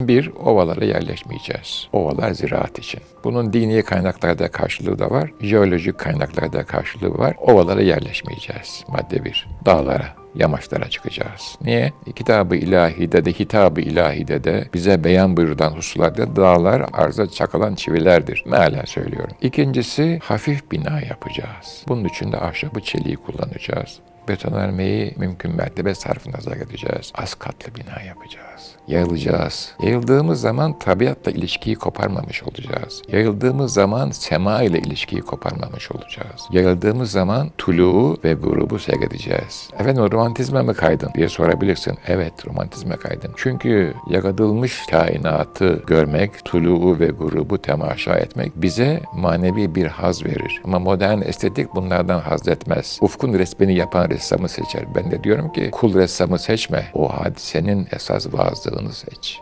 Bir, ovalara yerleşmeyeceğiz. Ovalar ziraat için. Bunun dini kaynaklarda karşılığı da var, jeolojik kaynaklarda karşılığı var. Ovalara yerleşmeyeceğiz. Madde bir. Dağlara, yamaçlara çıkacağız. Niye? Kitab-ı ilahide de, hitab-ı ilahide de bize beyan buyurulan hususlarda dağlar arza çakılan çivilerdir. Mealen söylüyorum. İkincisi hafif bina yapacağız. Bunun için de ahşabı çeliği kullanacağız. Betonarmeyi mümkün mertebe sarf nazar edeceğiz. Az katlı bina yapacağız. Yayılacağız. Yayıldığımız zaman tabiatla ilişkiyi koparmamış olacağız. Yayıldığımız zaman sema ile ilişkiyi koparmamış olacağız. Yayıldığımız zaman tuluğu ve grubu seyredeceğiz. Efendim romantizme mi kaydın diye sorabilirsin. Evet romantizme kaydım. Çünkü yaratılmış kainatı görmek, tuluğu ve grubu temaşa etmek bize manevi bir haz verir. Ama modern estetik bunlardan haz etmez. Ufkun resmini yapan ressamı seçer. Ben de diyorum ki kul ressamı seçme. O hadisenin esas vaazlığını seç.